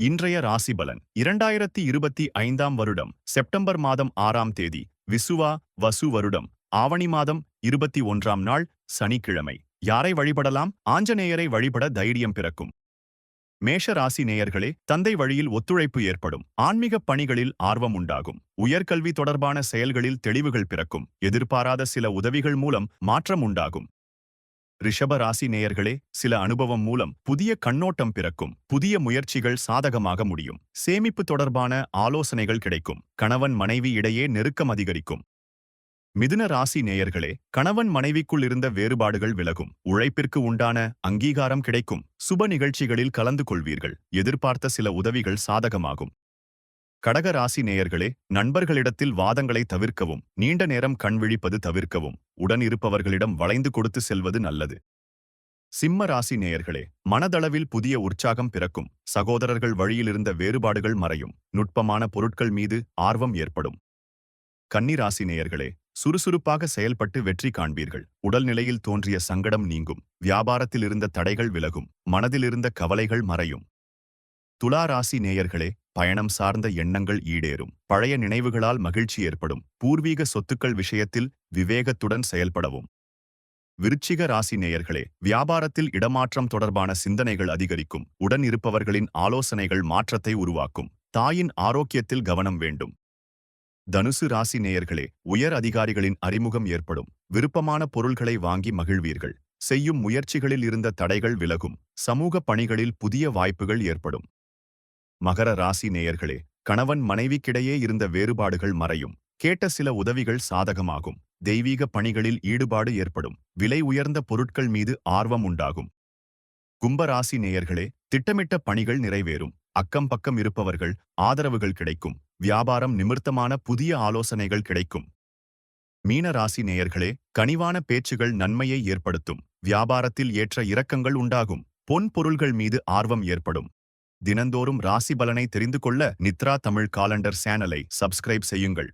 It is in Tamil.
இன்றைய ராசி பலன் இரண்டாயிரத்தி இருபத்தி ஐந்தாம் வருடம் செப்டம்பர் மாதம் ஆறாம் தேதி விசுவா வசு வருடம் ஆவணி மாதம் இருபத்தி ஒன்றாம் நாள் சனிக்கிழமை. யாரை வழிபடலாம்? ஆஞ்சநேயரை வழிபட தைரியம் பிறக்கும். மேஷ ராசி நேயர்களே தந்தை வழியில் ஒத்துழைப்பு ஏற்படும். ஆன்மீகப் பணிகளில் ஆர்வம் உண்டாகும். உயர்கல்வி தொடர்பான செயல்களில் தெளிவுகள் பிறக்கும். எதிர்பாராத சில உதவிகள் மூலம் மாற்றம் உண்டாகும். ரிஷப ராசி நேயர்களே சில அனுபவம் மூலம் புதிய கண்ணோட்டம் பிறக்கும் புதிய முயற்சிகள் சாதகமாக முடியும். சேமிப்பு தொடர்பான ஆலோசனைகள் கிடைக்கும். கணவன் மனைவி இடையே நெருக்கம் அதிகரிக்கும். மிதுன ராசி நேயர்களே கணவன் மனைவிக்குள் இருந்த வேறுபாடுகள் விலகும். உழைப்பிற்கு உண்டான அங்கீகாரம் கிடைக்கும். சுப நிகழ்ச்சிகளில் கலந்து கொள்வீர்கள். எதிர்பார்த்த சில உதவிகள் சாதகமாகும். கடக ராசி நேயர்களே நண்பர்களிடத்தில் வாதங்களை தவிர்க்கவும் நீண்ட நேரம் கண் விழிப்பது தவிர்க்கவும் உடன் இருப்பவர்களிடம் வளைந்து கொடுத்து செல்வது நல்லது. சிம்ம ராசி நேயர்களே மனதளவில் புதிய உற்சாகம் பிறக்கும் சகோதரர்கள் வழியிலிருந்த வேறுபாடுகள் மறையும் நுட்பமான பொருட்கள் மீது ஆர்வம் ஏற்படும். கன்னி ராசி நேயர்களே சுறுசுறுப்பாக செயல்பட்டு வெற்றி காண்பீர்கள் உடல்நிலையில் தோன்றிய சங்கடம் நீங்கும் வியாபாரத்தில் இருந்த தடைகள் விலகும் மனதிலிருந்த கவலைகள் மறையும். துலா ராசி நேயர்களே பயணம் சார்ந்த எண்ணங்கள் ஈடேறும். பழைய நினைவுகளால் மகிழ்ச்சி ஏற்படும். பூர்வீக சொத்துக்கள் விஷயத்தில் விவேகத்துடன் செயல்படவும். விருச்சிக ராசி நேயர்களே வியாபாரத்தில் இடமாற்றம் தொடர்பான சிந்தனைகள் அதிகரிக்கும். உடன் இருப்பவர்களின் ஆலோசனைகள் மாற்றத்தை உருவாக்கும். தாயின் ஆரோக்கியத்தில் கவனம் வேண்டும். தனுசு ராசி நேயர்களே உயர் அதிகாரிகளின் அறிமுகம் ஏற்படும். விருப்பமான பொருள்களை வாங்கி மகிழ்வீர்கள். செய்யும் முயற்சிகளில் இருந்த தடைகள் விலகும். சமூக பணிகளில் புதிய வாய்ப்புகள் ஏற்படும். மகர ராசி நேயர்களே கணவன் மனைவிக்கிடையே இருந்த வேறுபாடுகள் மறையும். கேட்ட சில உதவிகள் சாதகமாகும். தெய்வீக பணிகளில் ஈடுபாடு ஏற்படும். விலை உயர்ந்த பொருட்கள் மீது ஆர்வம் உண்டாகும். கும்பராசி நேயர்களே திட்டமிட்ட பணிகள் நிறைவேறும். அக்கம் பக்கம் இருப்பவர்கள் ஆதரவுகள் கிடைக்கும். வியாபாரம் நிமிர்த்தமான புதிய ஆலோசனைகள் கிடைக்கும். மீன ராசி நேயர்களே கனிவான பேச்சுகள் நன்மையை ஏற்படுத்தும். வியாபாரத்தில் ஏற்ற இரக்கங்கள் உண்டாகும். பொன் பொருள்கள் மீது ஆர்வம் ஏற்படும். தினந்தோறும் ராசி பலனை தெரிந்து கொள்ள நித்ரா தமிழ் காலண்டர் சேனலை சப்ஸ்கிரைப் செய்யுங்கள்.